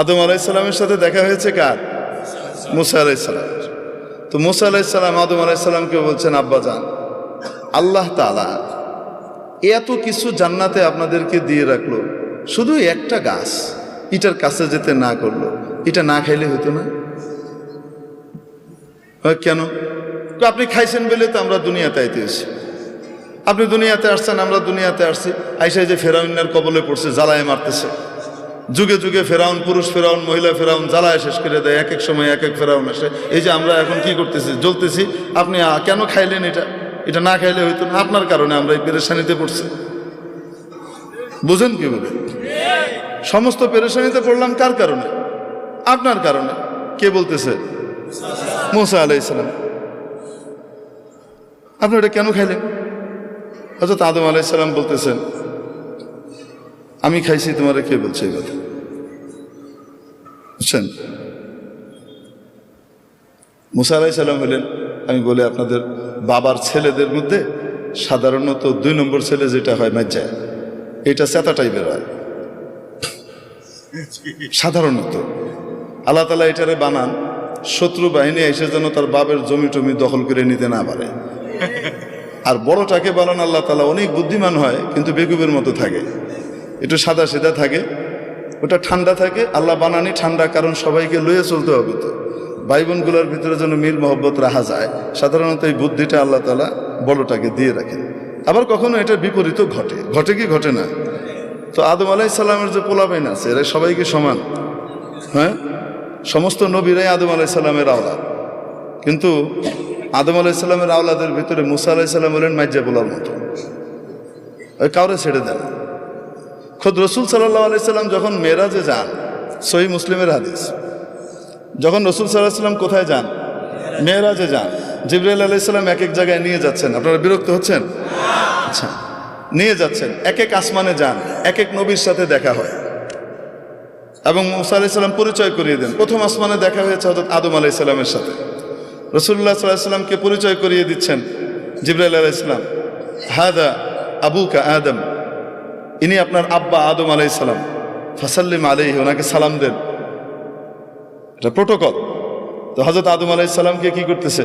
আদম আলাইসাল্লামের সাথে দেখা হয়েছে কার? মুসা আলাইসাল্লাম তো মুসা আলাইসাল্লাম আদম আলাইসাল্লামকে বলছেন, আব্বা যান আল্লাহ তালা এত কিছু জান্নাতে আপনাদেরকে দিয়ে রাখল। শুধু একটা গাছ, এটার কাছে যেতে না করল। এটা না খাইলে হতো না? কেন? আপনি খাইছেন বলে তো আমরা দুনিয়াতে আইতে এসেছি আপনি দুনিয়াতে আসছেন, আমরা দুনিয়াতে আসছি। আইসাই যে ফেরাউনের কবলে পড়ছে, জ্বালায় মারতেছে। যুগে যুগে ফেরাউন, পুরুষ ফেরাউন, মহিলা ফেরাউন, জ্বালায় শেষ করে দেয়, এক এক সময় এক এক ফেরাউন আসে। এই যে আমরা এখন কি করতেছি? জ্বলতেছি। আপনি কেন খাইলেন এটা? এটা না খাইলে হইতো না। আপনার কারণে আমরা এই পেরেশানিতে পড়ছি। বুঝেন কি বলে সমস্ত পেরেশানিতে পড়লাম কার কারণে? আপনার কারণে। কে বলতেছে? মুসা আলাইসালাম আপনি এটা কেন খাইলেন? হজরত আদম আলাইসাল্লাম বলতেছেন, আমি খাইছি, তোমারে কে বলছে এই কথা? বুঝছেন? মুসা আলাইসাল্লাম হলেন আমি বলি আপনাদের বাবার ছেলেদের মধ্যে সাধারণত দুই নম্বর ছেলে যেটা হয় মাজ্জায় এটা চেতা টাইপের হয়। সাধারণত। আল্লাহ তালা এটারে বানান, শত্রু বাহিনী এসে যেন তার বাবের জমি টমি দখল করে নিতে না পারে। আর বড়টাকে বানান আল্লাহ তালা অনেক বুদ্ধিমান হয়, কিন্তু বেকুবের মতো থাকে। একটু সাদা সিধা থাকে। ওটা ঠান্ডা থাকে, আল্লাহ বানানি ঠান্ডা, কারণ সবাইকে লয়ে চলতে হবে তো। ভাই বোনগুলোর ভিতরে যেন মিল মহব্বত রাখা যায়, সাধারণত এই বুদ্ধিটা আল্লাহ তালা বড়টাকে দিয়ে রাখেন। আবার কখনো এটার বিপরীত ঘটে ঘটে কি ঘটে না? তো আদম আলাই সাল্লামের যে পোলাপাইন আছে, এরা সবাইকে সমান হ্যাঁ? সমস্ত নবীরাই আদম আলাই সাল্লামের আওলাদ। কিন্তু আদম আলাই সাল্লামের আওলাদের ভিতরে মুসা আলাই সাল্লাম হলেন মাইজা বলার মতো ওই কাউরে ছেড়ে দেন। খোদ রসুল সাল্লাহ আলাইসাল্লাম যখন মেয়েরাজে যান সহি মুসলিমের হাদিস, যখন রসুল সাল্লাহ সাল্লাম কোথায় যান? মেয়েরাজে যান। জিবরাইল আলাইসাল্লাম এক এক জায়গায় নিয়ে যাচ্ছেন। আপনারা বিরক্ত হচ্ছেন? আচ্ছা নিয়ে যাচ্ছেন। এক এক আসমানে যান এক এক নবীর সাথে দেখা হয়। এবং মুসা আলাইসাল্লাম পরিচয় করিয়ে দেন। প্রথম আসমানে দেখা হয়েছে হজরত আদম আলাইসাল্লামের সাথে। রসুল্লাহ সাল্লাহ সাল্লামকে পরিচয় করিয়ে দিচ্ছেন জিবরাইল আলাইসাল্লাম হাদা আবুকা আদম। ইনি আপনার আব্বা আদম আলাইসাল্লাম ফাসাল্লিম আলাই ওনাকে সালাম দেন। এটা প্রোটোকল তো হজরত আদম আলাইসাল্লামকে কি করতেছে?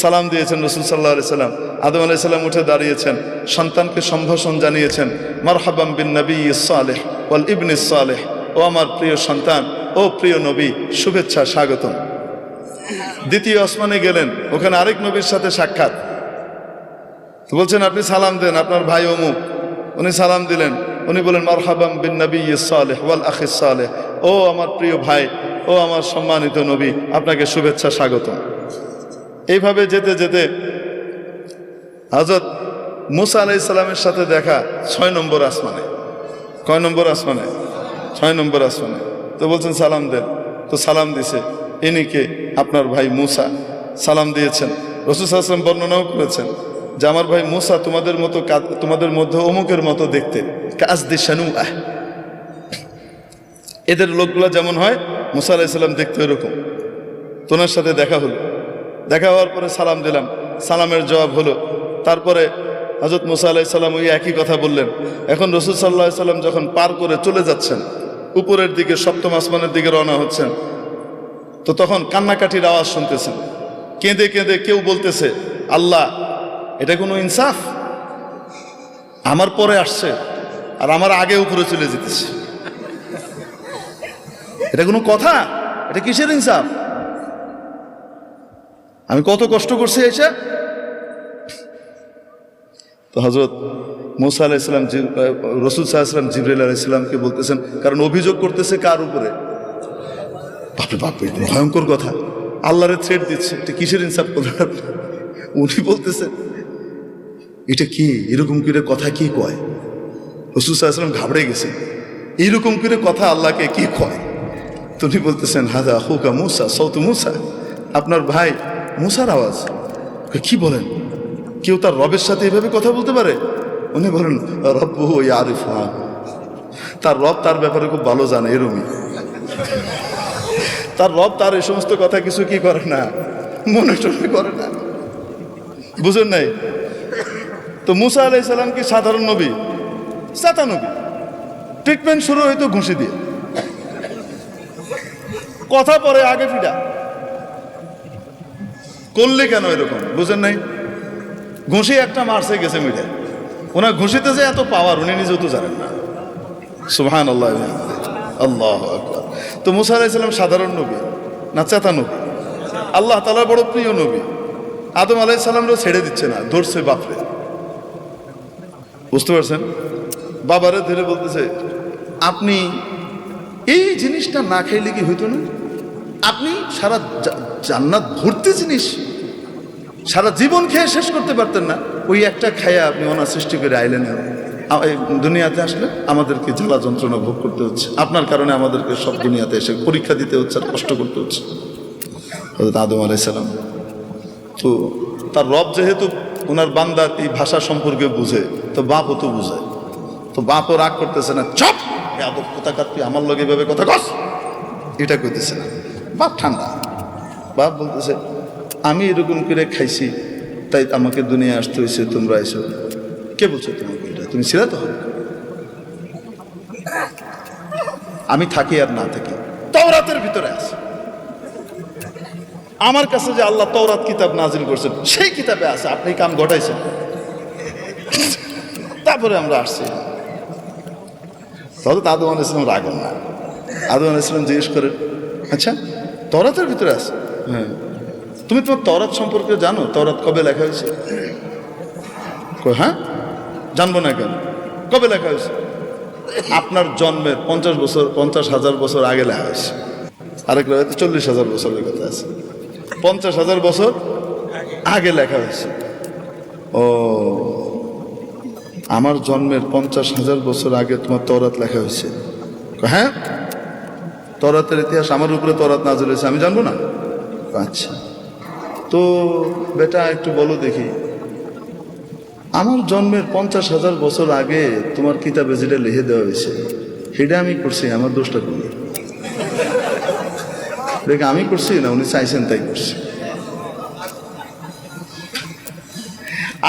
সালাম দিয়েছেন রসুল সাল্লাহ আলাইসাল্লাম আদম আলাই সাল্লাম উঠে দাঁড়িয়েছেন, সন্তানকে সম্ভাষণ জানিয়েছেন মারহাবাম বিন নবী সালেহ ওয়াল ইবন সালেহ। ও আমার প্রিয় সন্তান, ও প্রিয় নবী, শুভেচ্ছা, স্বাগতম। দ্বিতীয় আসমানে গেলেন, ওখানে আরেক নবীর সাথে সাক্ষাৎ। বলছেন, আপনি সালাম দেন, আপনার ভাই অমুক। উনি সালাম দিলেন। উনি বলেন মারহাবাম বিন নবী সালেহ ওয়াল আখিস সালেহ। ও আমার প্রিয় ভাই, ও আমার সম্মানিত নবী, আপনাকে শুভেচ্ছা স্বাগত এইভাবে যেতে যেতে হজরত মুসা আলাই সালামের সাথে দেখা ছয় নম্বর আসমানে। কয় নম্বর আসমানে? ছয় নম্বর আসমানে। তো বলছেন, সালাম দেন। তো সালাম দিছে। ইনি কে? আপনার ভাই মুসা। সালাম দিয়েছেন। রসুল আসলাম বর্ণনাও করেছেন। যে আমার ভাই মুসা তোমাদের মতো তোমাদের মধ্যে অমুকের মতো দেখতে। কাজ দি শানু আহ এদের লোকগুলো যেমন হয়, মুসা আলাইসাল্লাম দেখতে এরকম তোনার সাথে দেখা হলো। দেখা হওয়ার পরে সালাম দিলাম। সালামের জবাব হলো। তারপরে হজরত মুসা আলাইসাল্লাম ওই একই কথা বললেন। এখন রসুল সাল্লাহ সাল্লাম যখন পার করে চলে যাচ্ছেন, উপরের দিকে, সপ্তম আসমানের দিকে রওনা হচ্ছেন, তো তখন কান্নাকাটির আওয়াজ শুনতেছেন। কেঁদে কেঁদে কেউ বলতেছে, আল্লাহ এটা কোনো ইনসাফ? আমার পরে আসছে, আর আমার আগে উপরে চলে যেতেছে। এটা কোনো কথা? এটা কিসের ইনসাফ? আমি কত কষ্ট করছি এসে? তো হজরত মুসা ইসলাম রসুল সাহাশালাম জিবরাইল আলাইসালামকে বলতেছেন, কারণ অভিযোগ করতেছে কার উপরে? বাপরে বাপরে ভয়ঙ্কর কথা। আল্লাহরে থ্রেট দিচ্ছে, এটা কিসের ইনসাফ করলেন? উনি বলতেছেন এটা কি? এরকম করে কথা কি কয়? রসুল সাহাশালাম ঘাবড়ে গেছে। এইরকম করে কথা আল্লাহকে কি কয়? তুমি বলতেছেন হাজা হুকা মুসা সৌত মুসা। আপনার ভাই মুসার আওয়াজ। কি বলেন? কেউ তার রবের সাথে এভাবে কথা বলতে পারে? উনি বলেন রব্বু আরিফ তার রব তার ব্যাপারে খুব ভালো জানে, এরমই। তার রব তার এই সমস্ত কথা কিছু কি করে না? মনে টনে করে না। বুঝেন নাই? তো মুসা আলাই সালাম কি সাধারণ নবী? সাতা নবী। ট্রিটমেন্ট শুরু হয়তো ঘুষি দিয়ে। কথা পরে আগে ফিটা করলে কেন এরকম? বুঝেন নাই? ঘুষি একটা মারছে, গেছে মিটে ওনার ঘুষিতে যে এত পাওয়ার উনি নিজেও তো জানেন না। সুহান আল্লাহ আল্লাহ তো মুসা আলাইসাল্লাম সাধারণ নবী না চেতা নবী? আল্লাহ তালার বড় প্রিয় নবী। আদম আলাইসাল্লামরও ছেড়ে দিচ্ছে না, ধরছে বাপরে। বুঝতে পারছেন? বাবারে ধরে বলতেছে, আপনি এই জিনিসটা না খাইলে কি হইতো না? আপনি সারা জান্নাত ভর্তি জিনিস। সারা জীবন খেয়ে শেষ করতে পারতেন না। ওই একটা খায়া আপনি ওনার সৃষ্টি করে আইলেন দুনিয়াতে আসলে আমাদেরকে জ্বালা যন্ত্রণা ভোগ করতে হচ্ছে। আপনার কারণে আমাদেরকে সব দুনিয়াতে এসে পরীক্ষা দিতে হচ্ছে আর কষ্ট করতে হচ্ছে। আদম আলাইসালাম তো তার রব যেহেতু ওনার বান্দার এই ভাষা সম্পর্কে বুঝে, তো বাপও তো বুঝে। তো বাপও রাগ করতেছে না, চপ! কথা কাটবি আমার লগে এভাবে কথা কস? এটা কইতেছে না। বাপ ঠান্ডা। বাপ বলতেছে, আমি এরকম করে খাইছি, তাই আমাকে দুনিয়া আসতে হয়েছে তোমরা এসো কে বলছো তোমাকে এটা? তুমি ছিল তো? আমি থাকি আর না থাকি। তওরাতের ভিতরে আছে। আমার কাছে যে আল্লাহ তওরাত কিতাব নাজিল করছেন, সেই কিতাবে আছে, আপনি কাম ঘটাইছেন। তারপরে আমরা আসছি। তাহলে তো আদম আলাইসলাম রাগেন না। আদম আলাইসলাম জিজ্ঞেস করেন আচ্ছা তরাতের ভিতরে আছে? হ্যাঁ। তুমি তোমার তরাত সম্পর্কে জানো তরাত কবে লেখা হয়েছে? হ্যাঁ? জানব না কেন? কবে লেখা হয়েছে? আপনার জন্মের পঞ্চাশ বছর, পঞ্চাশ হাজার বছর আগে লেখা হয়েছে। আরেক চল্লিশ হাজার বছরের কথা আছে। পঞ্চাশ হাজার বছর আগে লেখা হয়েছে। ও, আমার জন্মের পঞ্চাশ হাজার বছর আগে তোমার তরাত লেখা হয়েছে। হ্যাঁ? তরাতের ইতিহাস আমার উপরে তরাত নাজল হয়েছে, আমি জানব না? আচ্ছা। তো বেটা, একটু বলো দেখি। আমার জন্মের পঞ্চাশ হাজার বছর আগে তোমার কিতাবে যেটা লিখে দেওয়া হয়েছে, সেটা আমি করছি আমার দোষটা করি দেখে আমি করছি না উনি চাইছেন তাই করছি?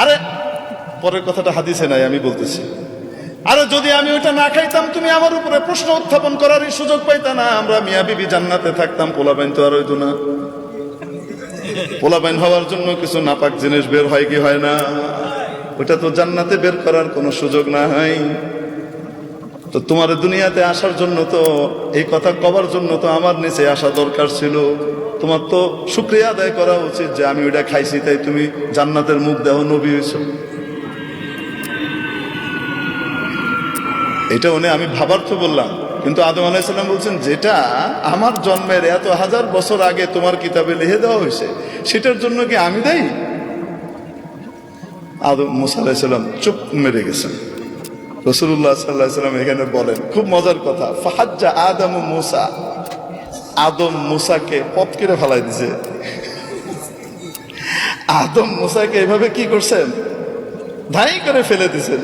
আরে, পরের কথাটা হাদিসে নাই, আমি বলতেছি। আরে, যদি আমি ওইটা না খাইতাম, তুমি আমার উপরে প্রশ্ন উত্থাপন করারই সুযোগ পাইতা না। আমরা মিয়া বিবি জান্নাতে থাকতাম, পোলাবাইন তো আর হইতো না। পোলাবাইন হওয়ার জন্য কিছু নাপাক জিনিস বের হয় কি হয় না? ওটা তো জান্নাতে বের করার কোনো সুযোগ না হয় তো তোমার দুনিয়াতে আসার জন্য তো, এই কথা কবার জন্য তো আমার নিচে আসা দরকার ছিল। তোমার তো শুক্রিয়া আদায় করা উচিত যে আমি ওইটা খাইছি, তাই তুমি জান্নাতের মুখ দেহ নবী হয়েছ। এটা উনি, আমি ভাবার তো বললাম। কিন্তু আদম আলাইসাল্লাম বলছেন, যেটা আমার জন্মের এত হাজার বছর আগে তোমার কিতাবে লিখে দেওয়া হয়েছে, সেটার জন্য কি আমি দেই আদম, মুসা আলাইসাল্লাম চুপ মেরে গেছেন। রসুল্লাহ সাল্লাহ সাল্লাম এখানে বলেন, খুব মজার কথা, ফাহাজ্জা আদম মুসা, আদম মুসাকে পথ কেড়ে ফেলাই দিছে। আদম মুসাকে এভাবে কি করছেন? ধাই করে ফেলে দিছেন।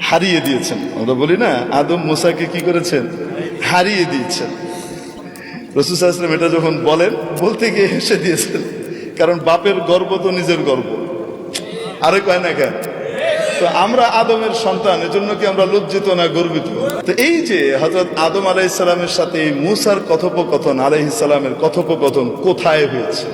হারিয়ে দিয়েছেন। আমরা বলি না, আদম মুসাকে কি করেছেন? হারিয়ে দিয়েছেন। রসুল সাল্লাম এটা যখন বলেন, বলতে গিয়ে হেসে দিয়েছেন। কারণ বাপের গর্ব তো নিজের গর্ব। আরে কয় না কেন? তো আমরা আদমের সন্তান, এজন্য কি আমরা লজ্জিত না গর্বিত? তো এই যে হজরত আদম আলাইসালামের সাথে মুসার কথোপকথন আলাইহিসালামের কথোপকথন কোথায় হয়েছে?